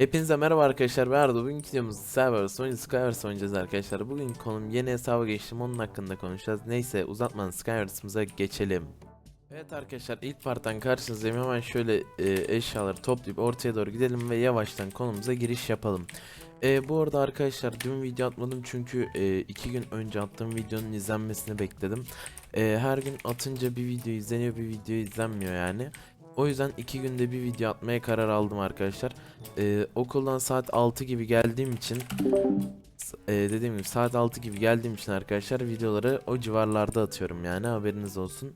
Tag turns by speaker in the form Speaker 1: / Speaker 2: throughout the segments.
Speaker 1: Hepinize merhaba arkadaşlar ben Arda. Bugünkü videomuzda Skywars oyuncu Skywars oynayacağız arkadaşlar. Bugün konum yeni hesaba geçtim onun hakkında konuşacağız. Neyse uzatmadan Skywars'ımıza geçelim. Evet arkadaşlar ilk parttan karşınızdayım. Hemen şöyle e, eşyaları toplayıp ortaya doğru gidelim ve yavaştan konumuza giriş yapalım. E, Bu arada arkadaşlar dün video atmadım çünkü e, iki gün önce attığım videonun izlenmesini bekledim. E, Her gün atınca bir video izleniyor bir video izlenmiyor yani o yüzden iki günde bir video atmaya karar aldım arkadaşlar. Ee, okuldan saat 6 gibi geldiğim için e, dediğim gibi saat 6 gibi geldiğim için arkadaşlar videoları o civarlarda atıyorum yani haberiniz olsun.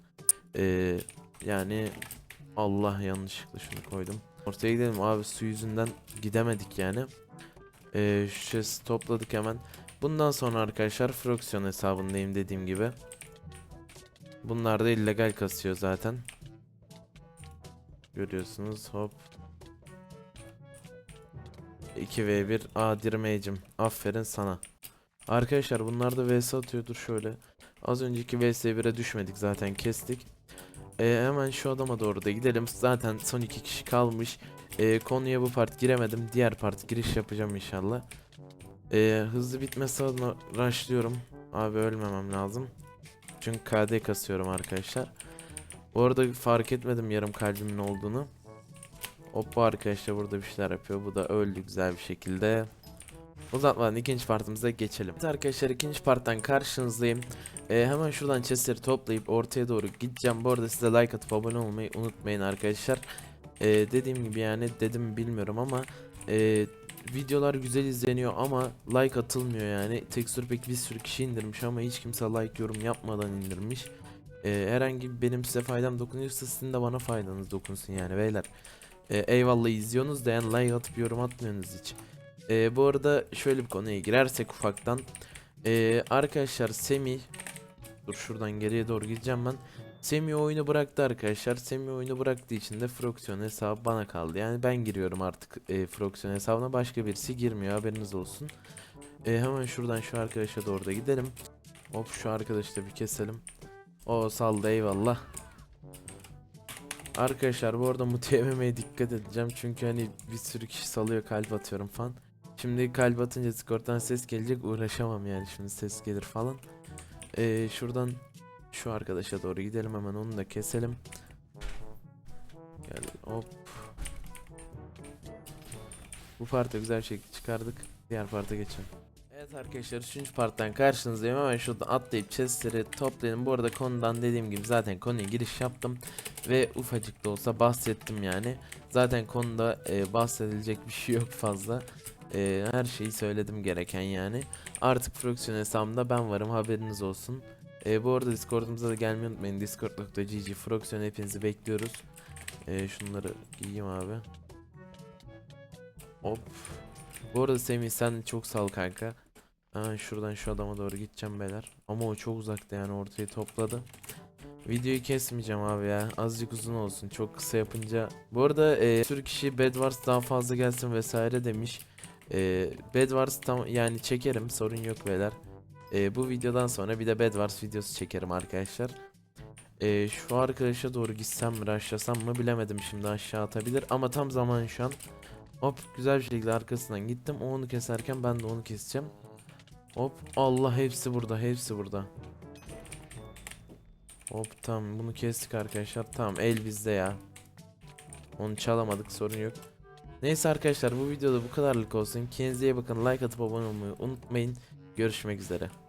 Speaker 1: Ee, yani Allah yanlışlıkla şunu koydum. Ortaya gidelim abi su yüzünden gidemedik yani. Ee, şu chest'i topladık hemen. Bundan sonra arkadaşlar Froxion hesabındayım dediğim gibi. Bunlar da illegal kasıyor zaten. Görüyorsunuz hop. 2v1 A dirmeyicim. Aferin sana. Arkadaşlar bunlar da vs atıyordur şöyle. Az önceki vs 1'e düşmedik zaten kestik. Ee, hemen şu adama doğru da gidelim. Zaten son iki kişi kalmış. Ee, konuya bu part giremedim. Diğer part giriş yapacağım inşallah. Ee, hızlı bitmesi adına rushlıyorum. Abi ölmemem lazım. Çünkü KD kasıyorum arkadaşlar. Bu arada fark etmedim yarım kalbimin olduğunu. Hop bu arkadaşlar burada bir şeyler yapıyor. Bu da öldü güzel bir şekilde. Uzatmadan ikinci partımıza geçelim. Evet arkadaşlar ikinci parttan karşınızdayım. Ee, hemen şuradan chestleri toplayıp ortaya doğru gideceğim. Bu arada size like atıp abone olmayı unutmayın arkadaşlar. Ee, dediğim gibi yani dedim mi bilmiyorum ama e, videolar güzel izleniyor ama like atılmıyor yani. Tekstür pek bir sürü kişi indirmiş ama hiç kimse like yorum yapmadan indirmiş. Ee, herhangi benim size faydam dokunuyorsa sizin de bana faydanız dokunsun yani beyler. Ee, eyvallah izliyorsunuz da yani like atıp yorum atmıyorsunuz hiç. Ee, bu arada şöyle bir konuya girersek ufaktan. Ee, arkadaşlar Semih Dur şuradan geriye doğru gideceğim ben. Semih oyunu bıraktı arkadaşlar. Semih oyunu bıraktığı için de Froxion hesabı bana kaldı. Yani ben giriyorum artık e, Froxion hesabına. Başka birisi girmiyor haberiniz olsun. Ee, hemen şuradan şu arkadaşa doğru da gidelim. Hop şu arkadaşı da bir keselim. O saldı eyvallah. Arkadaşlar bu arada yememeye dikkat edeceğim çünkü hani bir sürü kişi salıyor kalp atıyorum falan. Şimdi kalp atınca Discord'dan ses gelecek uğraşamam yani şimdi ses gelir falan. Ee, şuradan şu arkadaşa doğru gidelim hemen onu da keselim. Gel hop. Bu parta güzel şekilde çıkardık. Diğer parta geçelim. Evet arkadaşlar 3. parttan karşınızdayım. Hemen şuradan atlayıp chestleri toplayalım. Bu arada konudan dediğim gibi zaten konuya giriş yaptım. Ve ufacık da olsa bahsettim yani. Zaten konuda e, bahsedilecek bir şey yok fazla. E, her şeyi söyledim gereken yani. Artık Froxion hesabımda ben varım haberiniz olsun. E, bu arada Discord'umuza da gelmeyi unutmayın. Discord.gg Froxion hepinizi bekliyoruz. E, şunları giyeyim abi. Hop. Bu arada Semih sen çok sağ ol kanka. Hemen şuradan şu adama doğru gideceğim beyler. Ama o çok uzakta yani ortayı topladı. Videoyu kesmeyeceğim abi ya. Azıcık uzun olsun. Çok kısa yapınca. Bu arada e, sürü kişi Bed Wars daha fazla gelsin vesaire demiş. E, Bed Wars tam yani çekerim. Sorun yok beyler. E, bu videodan sonra bir de Bed Wars videosu çekerim arkadaşlar. E, şu arkadaşa doğru gitsem mi rushlasam mı bilemedim şimdi aşağı atabilir. Ama tam zaman şu an. Hop güzel bir şekilde arkasından gittim. O onu keserken ben de onu keseceğim. Hop Allah hepsi burada hepsi burada. Hop tamam bunu kestik arkadaşlar. Tamam el bizde ya. Onu çalamadık sorun yok. Neyse arkadaşlar bu videoda bu kadarlık olsun. Kendinize iyi bakın. Like atıp abone olmayı unutmayın. Görüşmek üzere.